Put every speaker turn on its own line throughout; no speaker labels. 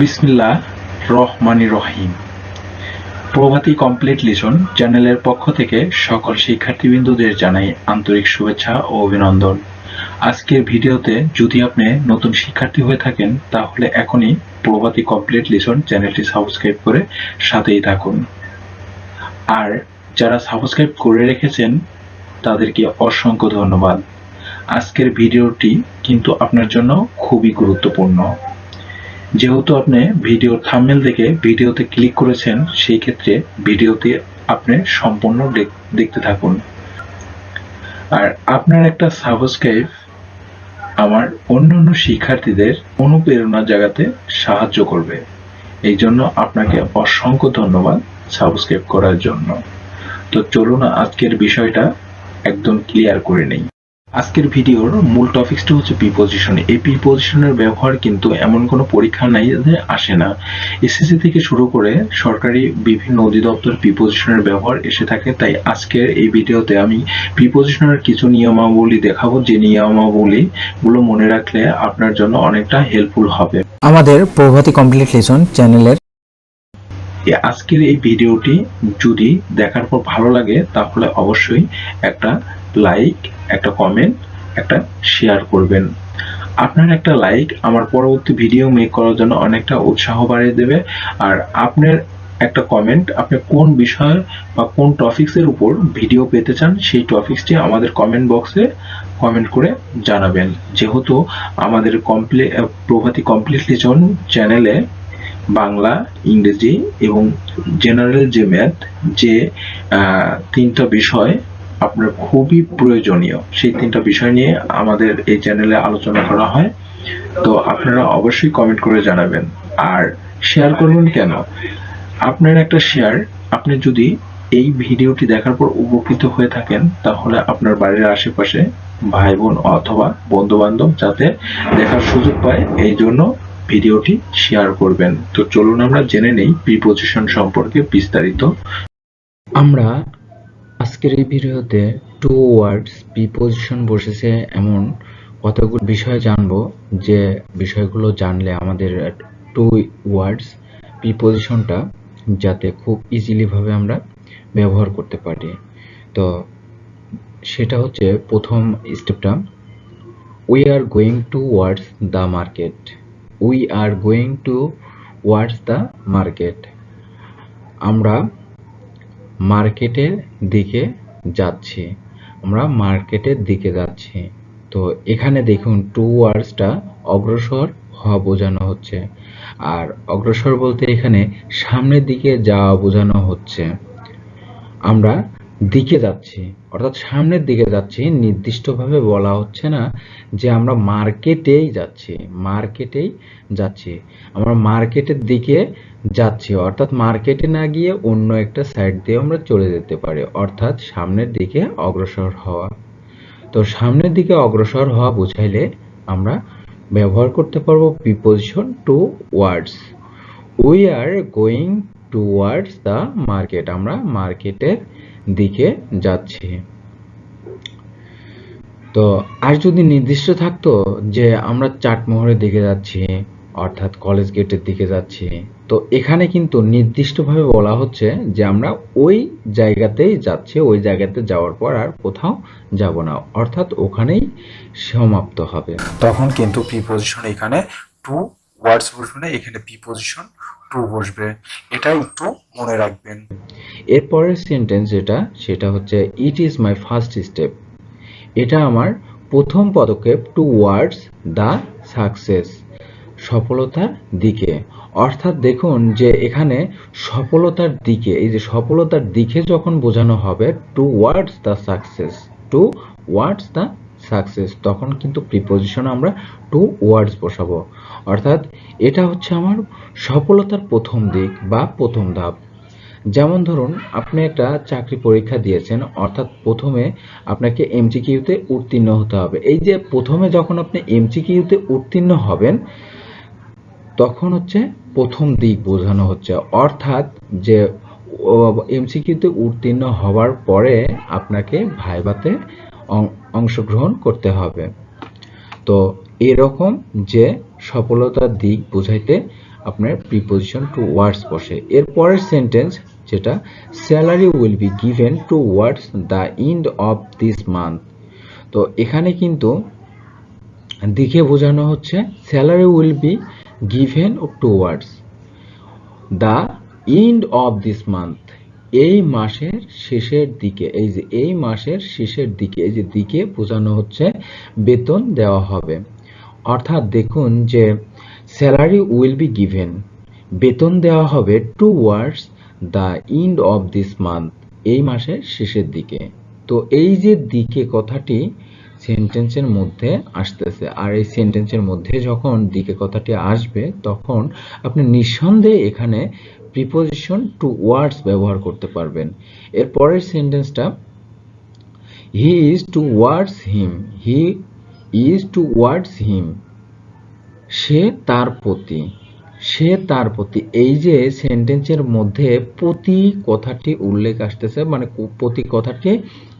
বিসমিল্লাহ রহমানি রহিম। প্রভাতী কমপ্লিট লিসন চ্যানেলের পক্ষ থেকে সকল শিক্ষার্থীবৃন্দদের জানাই আন্তরিক শুভেচ্ছা ও অভিনন্দন। আজকের ভিডিওতে যদি আপনি নতুন শিক্ষার্থী হয়ে থাকেন, তাহলে এখনই প্রভাতী কমপ্লিট লিসন চ্যানেলটি সাবস্ক্রাইব করে সাথেই থাকুন। আর যারা সাবস্ক্রাইব করে রেখেছেন, তাদেরকে অসংখ্য ধন্যবাদ। আজকের ভিডিওটি কিন্তু আপনার জন্য খুবই গুরুত্বপূর্ণ। যেহেতু আপনি ভিডিওর থাম্বনেল দেখে ভিডিওতে ক্লিক করেছেন, সেই ক্ষেত্রে ভিডিওতে আপনি সম্পূর্ণ দেখ- দেখতে থাকুন। আর আপনার একটা সাবস্ক্রাইব আমার অন্যান্য শিক্ষার্থীদের অনুপ্রেরণা জাগাতে সাহায্য করবে। এই জন্য আপনাকে অসংখ্য ধন্যবাদ সাবস্ক্রাইব করার জন্য। তো চলুন আজকের বিষয়টা একদম ক্লিয়ার করে নেই। আজকের ভিডিওর মূল টপিকসটা হচ্ছে প্রিপোজিশন এই প্রিপোজিশনের ব্যবহার কিন্তু এমন কোনো পরীক্ষা নাই যে আসে না। এসএসসি থেকে শুরু করে সরকারি বিভিন্ন অধিদপ্তর প্রিপোজিশনের ব্যবহার এসে থাকে। তাই আজকের এই ভিডিওতে আমি প্রিপোজিশনের কিছু নিয়মাবলী দেখাবো। যে নিয়মাবলী গুলো মনে রাখলে আপনার জন্য অনেকটা হেল্পফুল হবে।
আমাদের প্রভাতী কমপ্লিট লেসন চ্যানেলের
আজকের এই ভিডিওটি যদি দেখার পর ভালো লাগে তাহলে অবশ্যই একটা লাইক একটা কমেন্ট একটা শেয়ার করবেন। আপনার একটা লাইক আমার পরবর্তী ভিডিও মেক করার জন্য অনেকটা উৎসাহ বাড়িয়ে দেবে। আর আপনার একটা কমেন্ট আপনি কোন বিষয় বা কোন টপিক্সের উপর ভিডিও পেতে চান, সেই টপিক্সটি আমাদের কমেন্ট বক্সে কমেন্ট করে জানাবেন। যেহেতু আমাদের কমপ্লি প্রভাতী কমপ্লিট লিজন চ্যানেলে বাংলা, ইংরেজি এবং জেনারেল যে ম্যাথ যে তিনটা বিষয় আপনার খুবই প্রয়োজনীয়। সেই তিনটা বিষয় নিয়ে আমাদের এই চ্যানেলে আলোচনা করা হয়। তো আপনারা অবশ্যই কমেন্ট করে জানাবেন। আর শেয়ার করবেন কেন? আপনার একটা শেয়ার আপনি যদি এই ভিডিওটি দেখার পর উপকৃত হয়ে থাকেন, তাহলে আপনার বাড়ির আশেপাশে ভাই বোন অথবা বন্ধু বান্ধব যাতে দেখার সুযোগ পায়, এই জন্য ভিডিওটি শেয়ার করবেন। তো চলুন আমরা জেনে নেই প্রিপোজিশন সম্পর্কে বিস্তারিত।
আমরা আজকের এই ভিডিওতে টু ওয়ার্ডস প্রিপোজিশন বসেছে এমন কতগুলো বিষয় জানব, যে বিষয়গুলো জানলে আমাদের টু ওয়ার্ডস প্রিপোজিশনটা যাতে খুব ইজিলি ভাবে আমরা ব্যবহার করতে পারি। তো সেটা হচ্ছে প্রথম স্টেপটা we are going towards the market we are going towards the market আমরা মার্কেটের দিকে যাচ্ছি। আমরা মার্কেটের দিকে যাচ্ছি। তো এখানে দেখুন টু ওয়ার্ডসটা অগ্রসর হওয়া বোঝানো হচ্ছে। আর অগ্রসর বলতে এখানে সামনের দিকে যাওয়া বোঝানো হচ্ছে। আমরা দিকে যাচ্ছি, অর্থাৎ সামনের দিকে যাচ্ছি, নির্দিষ্টভাবে বলা হচ্ছে না যে আমরা মার্কেটেই যাচ্ছি মার্কেটেই যাচ্ছি। আমরা মার্কেটের দিকে যাচ্ছি, অর্থাৎ মার্কেটে না গিয়ে অন্য একটা সাইড দিয়ে আমরা চলে যেতে পারি, অর্থাৎ সামনের দিকে অগ্রসর হওয়া। তো সামনের দিকে অগ্রসর হওয়া বুঝাইলে আমরা ব্যবহার করতে পারব preposition towards we are going towards the market আমরা মার্কেটের দিকে যাচ্ছি। তো আর যদি নির্দিষ্ট থাকতো যে আমরা চাটমোহরের দিকে যাচ্ছি, অর্থাৎ কলেজ গেটের দিকে যাচ্ছি, তো এখানে কিন্তু নির্দিষ্টভাবে বলা হচ্ছে যে আমরা ওই জায়গাতেই যাচ্ছি, ওই জায়গাতে যাওয়ার পর আর কোথাও যাব না, অর্থাৎ ওখানেই সমাপ্ত হবে।
তখন কিন্তু প্রিপোজিশন এখানে টু ওয়ার্ডস বসবে না এখানে প্রিপোজিশন টু বসবে এটা একটু মনে রাখবেন।
এরপরের সেন্টেন্স যেটা, সেটা হচ্ছে it is my first step এটা আমার প্রথম পদক্ষেপ টু ওয়ার্ডস দ্য সাকসেস সফলতার দিকে। অর্থাৎ দেখুন যে এখানে সফলতার দিকে, এই যে সফলতার দিকে যখন বোঝানো হবে towards the success towards the success তখন কিন্তু প্রিপোজিশন আমরা টু ওয়ার্ডস বসাবো। অর্থাৎ এটা হচ্ছে আমার সফলতার প্রথম দিক বা প্রথম ধাপ। যেমন ধরুন, আপনি একটা চাকরি পরীক্ষা দিয়েছেন, অর্থাৎ প্রথমে আপনাকে এমসিকিউতে উত্তীর্ণ হতে হবে। এই যে প্রথমে যখন আপনি এমসিকিউতে উত্তীর্ণ হবেন, তখন হচ্ছে প্রথম দিক বোঝানো হচ্ছে। অর্থাৎ যে এমসিকিউতে উত্তীর্ণ হওয়ার পরে আপনাকে ভাইভাতে অং- অংশগ্রহণ করতে হবে। তো এরকম যে সফলতার দিক বোঝাইতে আপনার প্রিপোজিশন টু ওয়ার্ডস বসে। এর পরের সেন্টেন্স যেটা salary will be given towards the end of this month তো এখানে কিন্তু দিকে বোঝানো হচ্ছে salary will be given towards the end of this month এই মাসের শেষের দিকে, এই যে এই মাসের শেষের দিকে, এই যে দিকে বোঝানো হচ্ছে বেতন দেওয়া হবে। অর্থাৎ দেখুন যে স্যালারি উইল বি গিভেন বেতন দেওয়া হবে towards the end of this month এই মাসের শেষের দিকে। তো এই যে দিকে কথাটি সেন্টেন্সের মধ্যে আসতেছে, আর এই সেন্টেন্সের মধ্যে যখন দিকে কথাটি আসবে, তখন আপনি নিঃসন্দেহে এখানে প্রিপোজিশন টু ওয়ার্ডস ব্যবহার করতে পারবেন। এর পরের সেন্টেন্সটা he is towards him he is towards him সে তার প্রতি সে তার প্রতি এই যে সেন্টেন্সের মধ্যে প্রতি কথাটি উল্লেখ আসতেছে মানে প্রতি কথাটি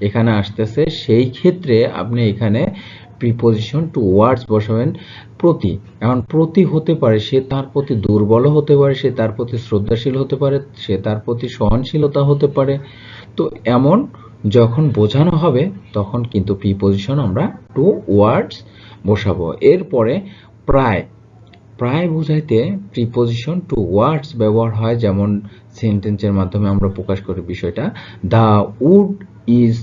এখানে আসতেছে, সেই ক্ষেত্রে আপনি এখানে প্রিপোজিশন টু ওয়ার্ডস বসাবেন প্রতি। এখন প্রতি হতে পারে, সে তার প্রতি দুর্বল হতে পারে, সে তার প্রতি শ্রদ্ধাশীল হতে পারে, সে তার প্রতি সহনশীলতা হতে পারে। তো এমন যখন বোঝানো হবে, তখন কিন্তু প্রিপোজিশন আমরা টু ওয়ার্ডস বসাবো। এরপরে প্রায় প্রায় বোঝাইতে প্রিপোজিশন টু ওয়ার্ডস ব্যবহার হয়, যেমন সেন্টেন্সের মাধ্যমে আমরা প্রকাশ করি বিষয়টা। The wood is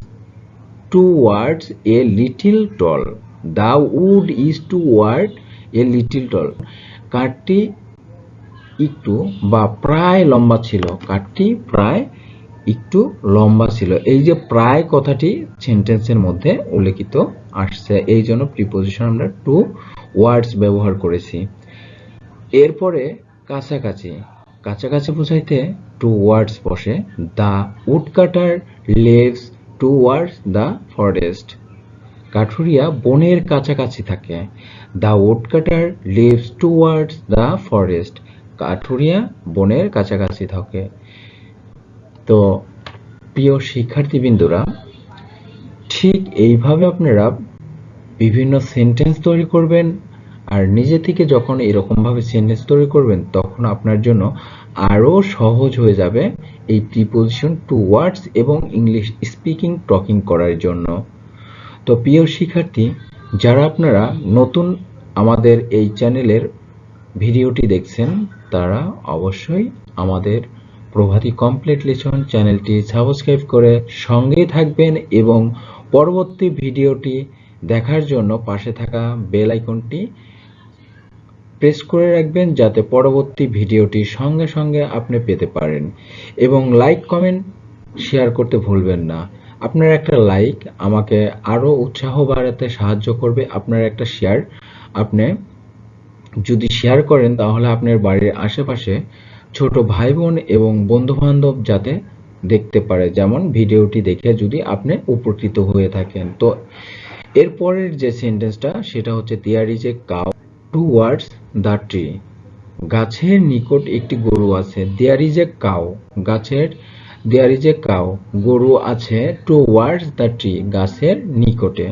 towards a little tall the wood is towards a little tall কাঠটি একটু বা প্রায় লম্বা ছিল। কাঠটি প্রায় একটু লম্বা ছিল। এই যে প্রায় কথাটি সেন্টেন্সের মধ্যে উল্লেখিত আসছে, এই জন্য প্রিপোজিশন আমরা টু ওয়ার্ডস ব্যবহার করেছি। এরপরে কাছাকাছি কাছাকাছি বোঝাইতে টু ওয়ার্ডস বসে। The woodcutter lives towards the forest. কাঠুরিয়া বনের কাছাকাছি থাকে। The woodcutter lives towards the forest. কাঠুরিয়া বনের কাছাকাছি থাকে। তো, প্রিয় শিক্ষার্থীবৃন্দরা, ঠিক এইভাবে আপনারা বিভিন্ন সেন্টেন্স তৈরি করবেন আর নিজে থেকে যখন এরকমভাবে সেন্টেন্স তৈরি করবেন, তখন আপনার জন্য আরও সহজ হয়ে যাবে এই প্রিপোজিশন টু ওয়ার্ডস এবং ইংলিশ স্পিকিং টকিং করার জন্য। তো প্রিয় শিক্ষার্থী, যারা আপনারা নতুন আমাদের এই চ্যানেলের ভিডিওটি দেখছেন, তারা অবশ্যই আমাদের প্রভাতী কমপ্লিট লেসন চ্যানেলটি সাবস্ক্রাইব করে সঙ্গেই থাকবেন এবং পরবর্তী ভিডিওটি দেখার জন্য পাশে থাকা বেল আইকনটি প্রেস করে রাখবেন যাতে পরবর্তী ভিডিওটি সঙ্গে সঙ্গে আপনি পেতে পারেন। এবং লাইক কমেন্ট শেয়ার করতে ভুলবেন না। আপনার একটা লাইক আমাকে আরও উৎসাহ বাড়াতে সাহায্য করবে আপনার একটা শেয়ার আপনি যদি শেয়ার করেন তাহলে আপনার বাড়ির আশেপাশে ছোট ভাই বোন এবং বন্ধু বান্ধব যাতে দেখতে পারে। যেমন ভিডিওটি দেখে যদি আপনি উপকৃত হয়ে থাকেন। তো এরপরের যে সেন্টেন্সটা সেটা হচ্ছে there is a cow towards the tree গাছের নিকট একটি গরু আছে। দেয়ার ইজ এ কাউ গাছের দেয়ার ইজ এ কাউ গরু আছে। টুয়ার্ডস দ্য ট্রি গাছের নিকটে।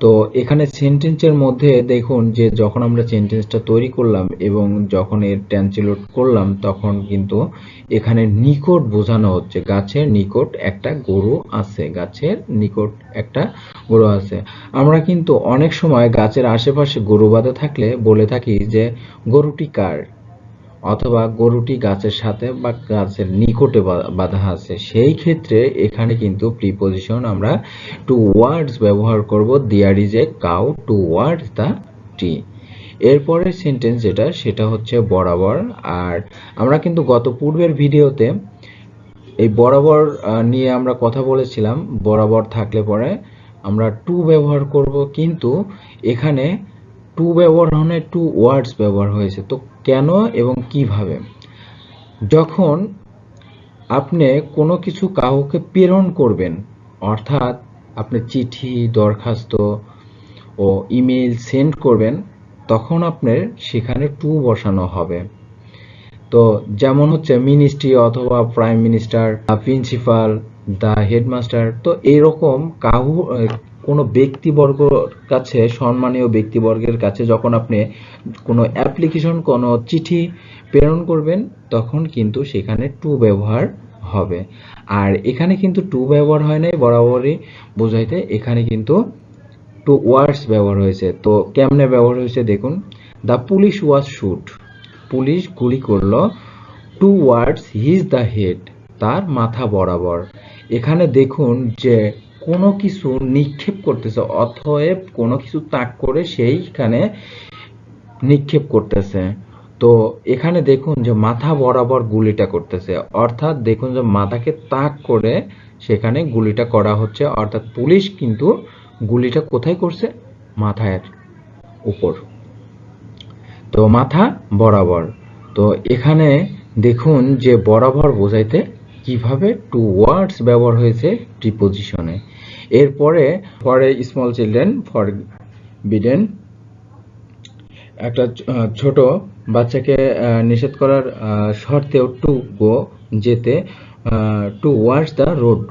তো এখানে সেন্টেন্সের মধ্যে দেখুন যে যখন আমরা সেন্টেন্সটা তৈরি করলাম এবং যখন এর ট্রান্সলেট করলাম, তখন কিন্তু এখানে নিকট বোঝানো হচ্ছে। গাছের নিকট একটা গরু আছে, গাছের নিকট একটা গরু আছে। আমরা কিন্তু অনেক সময় গাছের আশেপাশে গরু বাঁধা থাকলে বলে থাকি যে, গরুটি কার? অথবা গরুটি গাছের সাথে বা গাছের নিকটে বাঁধা আছে। সেই ক্ষেত্রে এখানে কিন্তু প্রিপোজিশন আমরা টু ওয়ার্ডস ব্যবহার করব। There is a cow towards the tree এরপরের সেন্টেন্স যেটা, সেটা হচ্ছে বরাবর। আর আমরা কিন্তু গত পূর্বের ভিডিওতে এই বরাবর নিয়ে আমরা কথা বলেছিলাম। বরাবর থাকলে পরে আমরা টু ব্যবহার করব। কিন্তু এখানে টু ব্যবহার মানে টু ওয়ার্ডস ব্যবহার হয়েছে। তো কেন এবং কীভাবে? যখন আপনি কোনো কিছু কাউকে প্রেরণ করবেন, অর্থাৎ আপনি চিঠি, দরখাস্ত ও ইমেল সেন্ড করবেন, তখন আপনার সেখানে টু বসানো হবে। তো যেমন হচ্ছে মিনিস্ট্রি অথবা prime minister, principal, the headmaster, তো এরকম কাহু কোনো ব্যক্তিবর্গর কাছে, সম্মানীয় ব্যক্তিবর্গের কাছে যখন আপনি কোনো অ্যাপ্লিকেশন, কোনো চিঠি প্রেরণ করবেন, তখন কিন্তু সেখানে টু ব্যবহার হবে। আর এখানে কিন্তু টু ব্যবহার হয় নাই, বরাবরই বোঝাইতে এখানে কিন্তু টু ওয়ার্ডস ব্যবহার হয়েছে। তো কেমনে ব্যবহার হয়েছে দেখুন, the police was shoot. Police গুলি করল, towards his the head, তার মাথা বরাবর। এখানে দেখুন যে কোনো কিছু নিক্ষেপ করতেছে, অতএব কোনো কিছু তাক করে সেইখানে নিক্ষেপ করতেছে। তো এখানে দেখুন যে মাথা বরাবর গুলিটা করতেছে। অর্থাৎ দেখুন যে মাথাকে তাক করে সেখানে গুলিটা করা হচ্ছে। অর্থাৎ পুলিশ কিন্তু গুলিটা কোথায় করছে? মাথার উপর। তো মাথা বরাবর। তো এখানে দেখুন যে বরাবর বোঝাইতে কীভাবে টু ওয়ার্ডস ব্যবহার হয়েছে প্রিপোজিশনে এরপরে for a small children forbidden একটা ছোট বাচ্চাকে নিষেধ করার শর্তেও টু গো যেতে টু ওয়ার্ডস দ্য রোড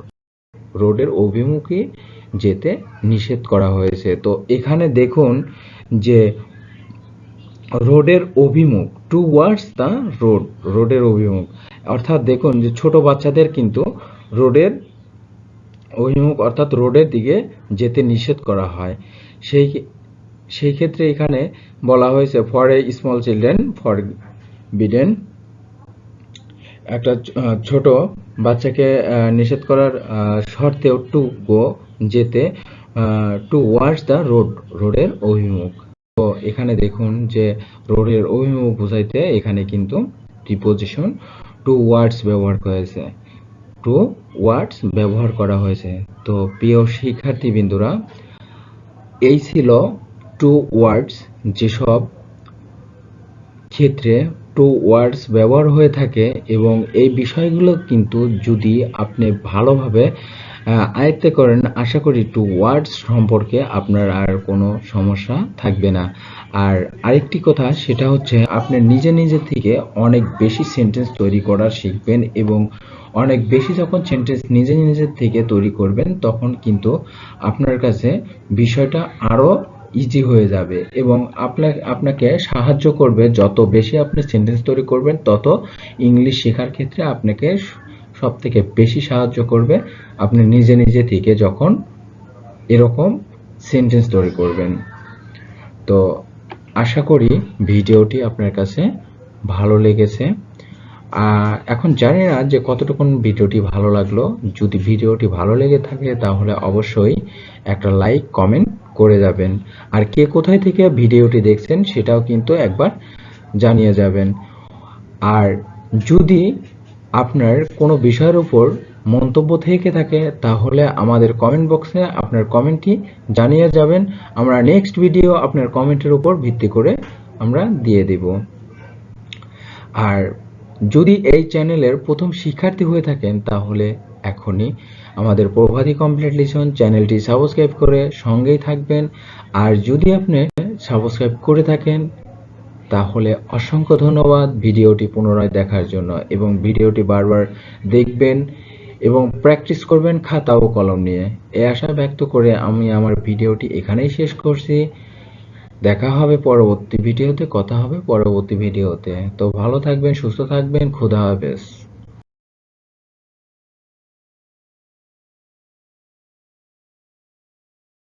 রোডের অভিমুখে যেতে নিষেধ করা হয়েছে। তো এখানে দেখুন যে রোডের অভিমুখ টু ওয়ার্ডস দ্য রোড রোডের অভিমুখ। অর্থাৎ দেখুন যে ছোট বাচ্চাদের কিন্তু রোডের অভিমুখ অর্থাৎ রোডের দিকে যেতে নিষেধ করা হয়। সেই সেই ক্ষেত্রে এখানে বলা হয়েছে for a small children forbidden একটা ছোট বাচ্চাকে নিষেধ করার শর্তেও টু গো যেতে টু ওয়ার্ডস দ্য রোড রোডের অভিমুখ। তো এখানে দেখুন যে রোডের অভিমুখ বোঝাইতে এখানে কিন্তু প্রিপোজিশন টু ওয়ার্ডস ব্যবহার করেছে। টু ওয়ার্ডস ব্যবহার করা হয়েছে। তো প্রিয় শিক্ষার্থীবৃন্দুরা, এই ছিল টু ওয়ার্ডস যেসব ক্ষেত্রে টু ওয়ার্ডস ব্যবহার হয়ে থাকে এবং এই বিষয়গুলো কিন্তু যদি আপনি ভালোভাবে আয়ত্ত করেন, আশা করি টু ওয়ার্ডস সম্পর্কে আপনার আর কোনো সমস্যা থাকবে না। আর আরেকটি কথা, সেটা হচ্ছে আপনি নিজে নিজে থেকে অনেক বেশি সেন্টেন্স তৈরি করা শিখবেন এবং অনেক বেশি যখন সেন্টেন্স নিজে নিজের থেকে তৈরি করবেন, তখন কিন্তু আপনার কাছে বিষয়টা আরও ইজি হয়ে যাবে এবং আপনাকে আপনাকে সাহায্য করবে। যত বেশি আপনি সেন্টেন্স তৈরি করবেন, তত ইংলিশ শেখার ক্ষেত্রে আপনাকে সব থেকে বেশি সাহায্য করবে। আপনি নিজে নিজে থেকে যখন এরকম সেন্টেন্স তৈরি করবেন। তো আশা করি ভিডিওটি আপনার কাছে ভালো লেগেছে। এখন জানি না যে কতটুকুন ভিডিওটি ভালো লাগল। যদি ভিডিওটি ভালো লেগে থাকে তাহলে অবশ্যই একটা লাইক, কমেন্ট করে যাবেন। আর কে কোথায় থেকে ভিডিওটি দেখছেন সেটাও কিন্তু একবার জানিয়ে যাবেন। আর যদি আপনার কোনো বিষয়ের উপর মন্তব্য থেকে থাকে, তাহলে আমাদের কমেন্ট বক্সে আপনার কমেন্টটি জানিয়ে যাবেন। আমরা নেক্সট ভিডিও আপনার কমেন্টের উপর ভিত্তি করে আমরা দিয়ে দেব। আর যদি এই চ্যানেলের প্রথম শিক্ষার্থী হয়ে থাকেন, তাহলে এখনই আমাদের প্রভাতী কমপ্লিট লিসন চ্যানেলটি সাবস্ক্রাইব করে সঙ্গেই থাকবেন। আর যদি আপনি সাবস্ক্রাইব করে থাকেন তাহলে অসংখ্য ধন্যবাদ ভিডিওটি পুনরায় দেখার জন্য এবং ভিডিওটি বারবার দেখবেন এবং প্র্যাকটিস করবেন খাতা ও কলম নিয়ে। এই আশা ব্যক্ত করে আমি আমার ভিডিওটি এখানেই শেষ করছি। দেখা হবে পরবর্তী ভিডিওতে, কথা হবে পরবর্তী ভিডিওতে। তো ভালো থাকবেন, সুস্থ থাকবেন, খুদা হাফেজ।